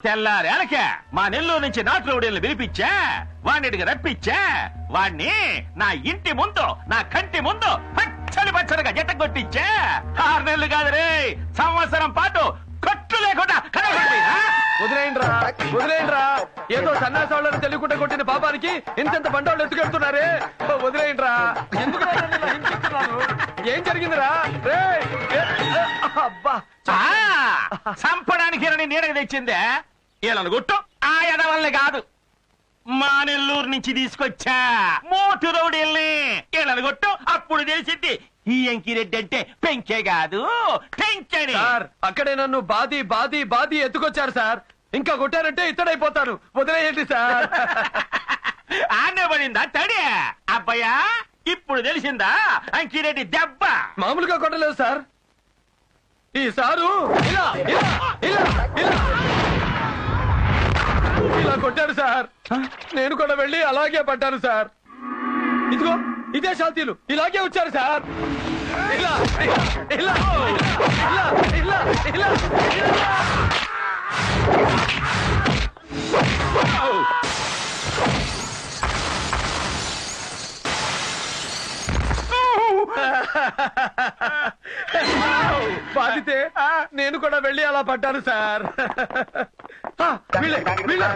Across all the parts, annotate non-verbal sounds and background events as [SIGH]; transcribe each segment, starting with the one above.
తెల్లారేలకే మా నెల్లూరు నుంచి నాటురౌడీలను పిలిపించా వాడిని రప్పించా వాణ్ణి నా ఇంటి ముందు నా కంటి ముందు పచ్చడి పచ్చడిగా జట్ట కొట్టించా ఆరు నెలలు కాదు రే సంవత్సరం పాటు కట్టు లేకుండా వదిలేయండిరా వదిలేయండిరా. ఏదో సన్నాసాలను తెలియకుండా కొట్టిన పాపానికి ఇంతెంత బండవాళ్ళు ఎత్తుకెళ్తున్నారే ఓ, వదిలేయండిరా. ఎందుకు ఏం జరిగిందిరా? రే అబ్బా. చంపడానికి ఈయనని నీడకి తెచ్చిందే? ఈయనను గుట్టు ఆ ఎడవల్ని కాదు. మా నెల్లూరు నుంచి తీసుకొచ్చా. మోటు రౌడీల్ని. ఈయనను గుట్టు అప్పుడు తెలిసింది ఈ ఎంకిరెడ్డి అంటే పెంకే కాదు. పెంచని సార్ అక్కడే నన్ను బాది బాది బాది ఎత్తుకొచ్చారు సార్. ఇంకా కొట్టారంటే ఇత్తడైపోతాను వదిలేయండి సార్. [LAUGHS] ఆనే పడిందా తడి? అబ్బయ్యా ఇప్పుడు తెలిసిందా? అంకిరెడ్డి దెబ్బ. మామూలుగా కొట్టలేదు సార్. ఈ సారు ఇలా ఇలా ఇలా ఇలా. ఇలా కొట్టాడు సార్. నేను కూడా వెళ్ళి అలాగే పడ్డాను సార్. ఇదిగో ఇదే శాంతిలు ఇలాగే వచ్చారు సార్. ఇలా ఇలా ఇలా ఇలా ఇలా ఇలా. ఇలా [LAUGHS] [LAUGHS] బాధితే నేను కూడా వెళ్ళి అలా పడ్డాను సార్. ఆ, వీళ్ళే వీళ్ళే.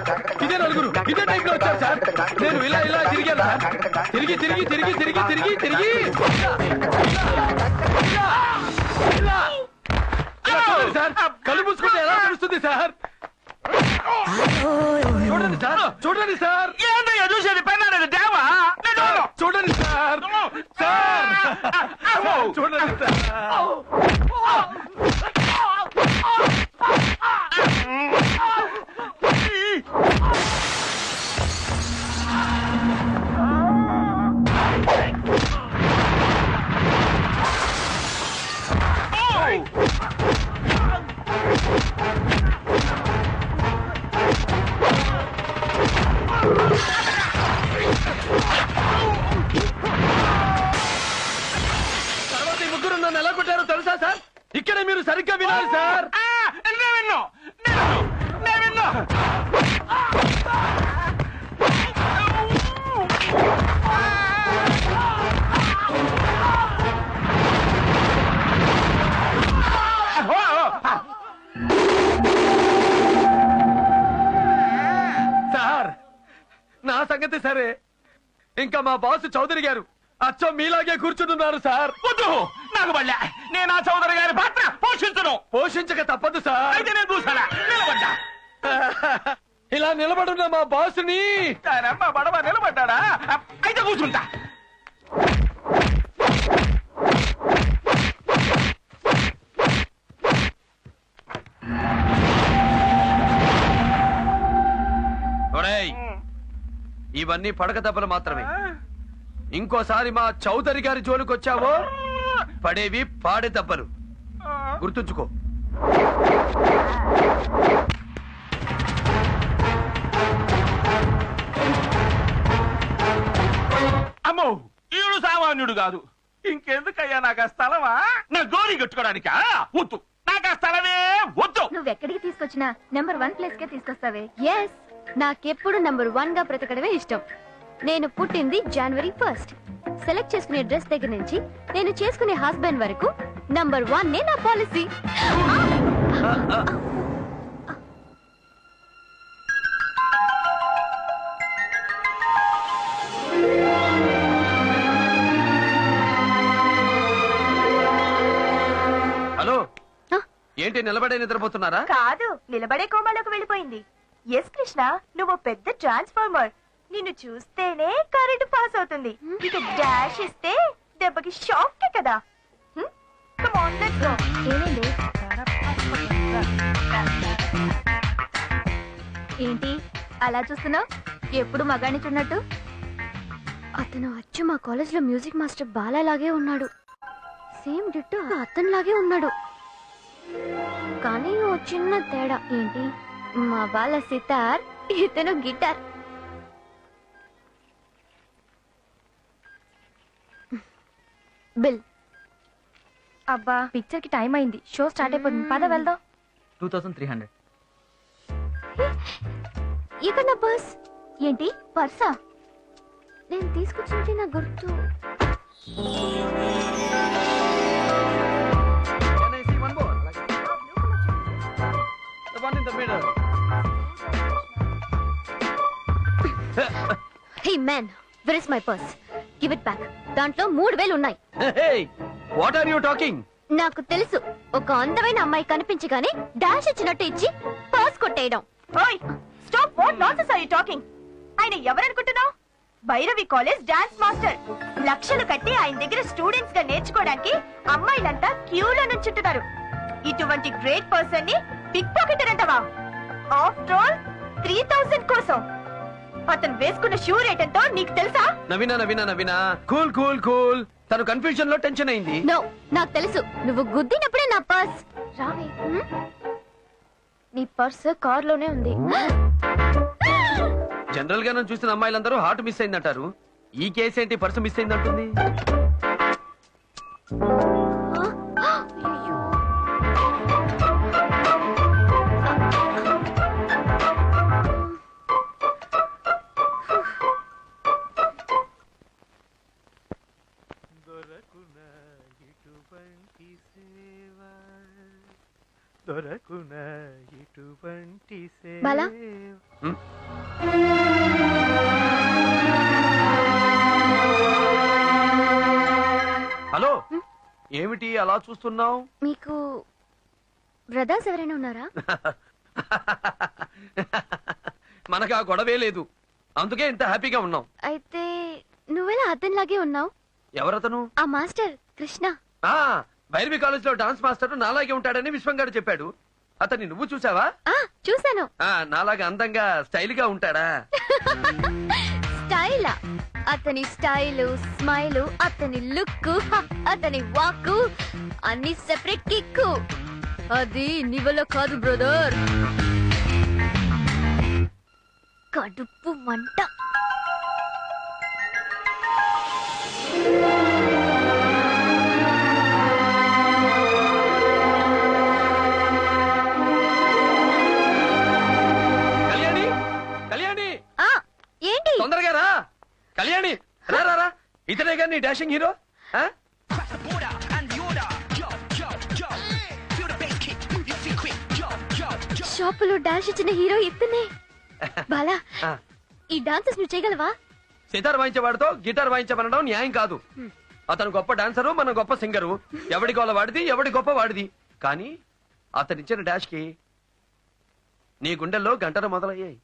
ఇదే నలుగురు. ఇదే టైప్లో వచ్చారు సార్. నేను ఇలా ఇలా తిరిగాను సార్. తిరిగి తిరిగి తిరిగి తిరిగి తిరిగి తిరిగి. సార్. కళ్ళు మూసుకుంటే ఎలా తెలుస్తుంది సార్? చూడండి సార్. చూడండి సార్ ఏందయ్యా చూసేది పెన్నాడు దేవా నేను చూడండి సార్ సార్ సార్, చూడండి సరిగ్గా వినాలి సార్. విన్ను. విన్ను. సార్ నా సంగతి సరే. ఇంకా మా బాస్ చౌదరి గారు అచ్చం మీలాగే కూర్చుంటున్నారు సార్. వద్దు! నాకు బళ్ళ. నేను ఆ చౌదరి గారి పాత్ర పోషించను. పోషించక తప్పదు సార్. అయితే నేను చూసాలా నిలబడ్డా. [LAUGHS] ఇలా నిలబడున్న మా బాస్ని. దానమ్మ బడవ నిలబడ్డా అయితే కూర్చుంటా. ఇవన్నీ పడక దెబ్బలు మాత్రమే. ఇంకోసారి మా చౌదరి గారి జోలికి వచ్చావో పడేవి పాడే దెబ్బలు. గుర్తుంచుకో. అమ్మో ఈడు సామాన్యుడు కాదు. ఇంకెందుకయ్యా నాకు ఆ స్థలమా? నా గోరి కట్టుకోవడానికా వద్దు. నాకు ఆ స్థలమే వద్దు. నువ్వెక్కడికి తీసుకొచ్చినా నెంబర్ వన్ ప్లేస్ కే తీసుకొస్తావే. ఎస్ నాకెప్పుడు నెంబర్ వన్గా బ్రతకడమే ఇష్టం. నేను పుట్టింది జనవరి ఫస్ట్ సెలెక్ట్ చేసుకునే డ్రెస్ దగ్గర నుంచి నేను చేసుకునే హస్బెండ్ వరకు నంబర్ వన్ నే నా పాలసీ హలో. ఏంటి నిలబడే నిద్రపోతున్నారా? కాదు నిలబడే కోమాలోకి వెళ్ళిపోయింది. ఎస్ కృష్ణ నువ్వు పెద్ద ట్రాన్స్ఫార్మర్ నిన్ను చూస్తేనే కరెంట్ పాస్ అవుతుంది. ఇక డాష్ ఇస్తే దెబ్బకి షాక్ కదా. ఏమైంది? ఏంటి? అలా చూస్తున్నావు? ఎప్పుడు మగాణ్ణి చూడనట్టు? అతను అచ్చు మా కాలేజ్లో మ్యూజిక్ మాస్టర్ బాలాలాగే ఉన్నాడు. సేమ్ డిట్టు అతనిలాగే ఉన్నాడు. కానీ ఓ చిన్న తేడా. ఏంటి? మా బాల సితార్ ఇతను గిటార్. బిల్. అబ్బా పిక్చర్కి టైం అయింది. షో స్టార్ట్ అయిపోతుంది. పద వెళ్దాం. Two thousand three hundred. ఇక్కడ నా పర్స్. ఏంటి? పర్సా? నేను తీసుకొచ్చింది నా గుర్తు. Can I see one more? Like, give it back దాంట్లో మూడు వేలు ఉన్నాయి. What are you talking? నాకు తెలుసు. ఒక అందమైన అమ్మాయి కనిపించగానే డాష్ ఇచ్చినట్టు ఇచ్చి పర్స్ కొట్టేయడం. ఓయ్ stop what nonsense are you talking ఆయన ఎవరనుకుంటున్నావు? Bhairavi college dance master. లక్షలు కట్టి ఆయన దగ్గర స్టూడెంట్స్గా నేర్చుకోవడానికి అమ్మాయిలంతా క్యూలో నుంచుంటున్నారు. ఇటువంటి గ్రేట్ పర్సన్ని పిక్ పాకెటర్ అంటావా? ఆఫ్టర్ ఆల్ త్రీ థౌసండ్ కోసం. అతను వేసుకున్న షూ రేట్ ఎంతో నీకు తెలుసా? Naveena Naveena Naveena. Cool cool cool. తను కన్ఫ్యూజన్లో టెన్షన్ అయింది. నో నాకు తెలుసు. నువ్వు గుద్దినప్పుడే నా పర్స్ రావే. హ్మ్? నీ పర్స్ కార్లోనే ఉంది. జనరల్గా నన్ను చూసిన అమ్మాయిలందరూ హార్ట్ మిస్ అయిందంటారు. ఈ కేసు ఏంటి? పర్సు మిస్ అయిందంటుంది. బాలా? హలో? ఏమిటి అలా చూస్తున్నావు? మీకు బ్రదర్స్ ఎవరైనా ఉన్నారా? [LAUGHS] మనకు ఆ గొడవే లేదు. అందుకే ఇంత హ్యాపీగా ఉన్నాం. అయితే నువ్వెలా అతనిలాగే ఉన్నావు? ఎవరతను? ఆ మాస్టర్ కృష్ణ. ఆ భైరవి కాలేజ్లో డాన్స్ మాస్టర్ నాలాగే ఉంటాడని విశ్వం గారు చెప్పాడు. అతన్ని నువ్వు చూసావా? ఆ చూశాను. ఆ నాలాగా అందంగా స్టైల్గా ఉంటాడా? స్టైల్? అతని స్టైలు స్మైలు అతని లుక్ అతని వాక్కు అన్ని సెపరేట్ కిక్కు. అది నీ వల్ల కాదు బ్రదర్. కడుపు మంట. కానీ డాషింగ్ హీరో? షాపులో డాన్స్ ఇచ్చిన హీరో ఇతనే. బాలా. ఈ డాన్సెస్ నువ్వు చేయగలవా? సితార్ వాయించేవాడితో గిటార్ వాయించమనడం న్యాయం కాదు. అతను గొప్ప డాన్సరు మన గొప్ప సింగరు. ఎవడి గోల వాడిది ఎవడి గొప్ప వాడిది. కానీ అతనిచ్చిన డాష్కి నీ గుండెల్లో గంటలు మొదలయ్యాయి?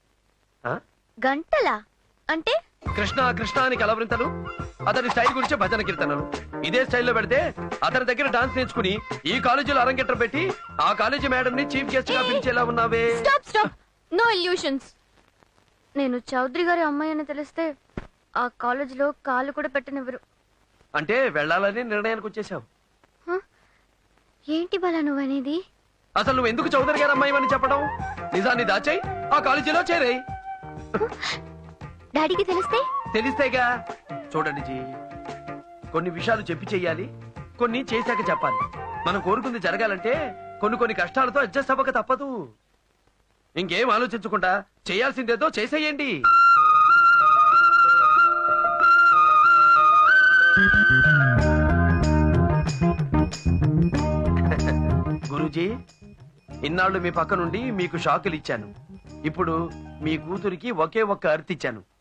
గంటలా? అంటే? కృష్ణ కృష్ణ అని కలవరింతలు. అతని స్టైల్ గురించి భజన కీర్తనలు. ఇదే స్టైల్లో పెడితే అతని దగ్గర డాన్స్ నేర్చుకుని ఈ కాలేజీలో అరంగేట్ర పెట్టి ఆ కాలేజీ మేడం ని చీఫ్ గెస్ట్గా పిలిచేలా ఉన్నావే. Stop stop! No illusions. నేను చౌదరి గారి అమ్మాయి అని తెలిస్తే ఆ కాలేజీలో కాలు కూడా పెట్టనివ్వరు. అంటే వెళ్ళాలని నిర్ణయానికి వచ్చేసావు. హ? ఏంటి బాలా నువ్వనేది? అసలు నువ్వు ఎందుకు చౌదరి గారు అమ్మాయి అని చెప్పడం? నిజాన్ని దాచాయి ఆ కాలేజీలో చేరాయి. డాడీకి తెలిస్తే? తెలిస్తేగా. చూడండి జీ. కొన్ని విషయాలు చెప్పి చెయ్యాలి కొన్ని చేశాక చెప్పాలి. మనం కోరుకుంది జరగాలంటే కొన్ని కొన్ని కష్టాలతో అడ్జస్ట్ అవ్వక తప్పదు. ఇంకేం ఆలోచించకుండా చేయాల్సిందేదో చేసేయండి. గురూజీ ఇన్నాళ్ళు మీ పక్క నుండి మీకు షాకులు ఇచ్చాను. ఇప్పుడు మీ కూతురికి ఒకే ఒక్క అర్తిచ్చాను.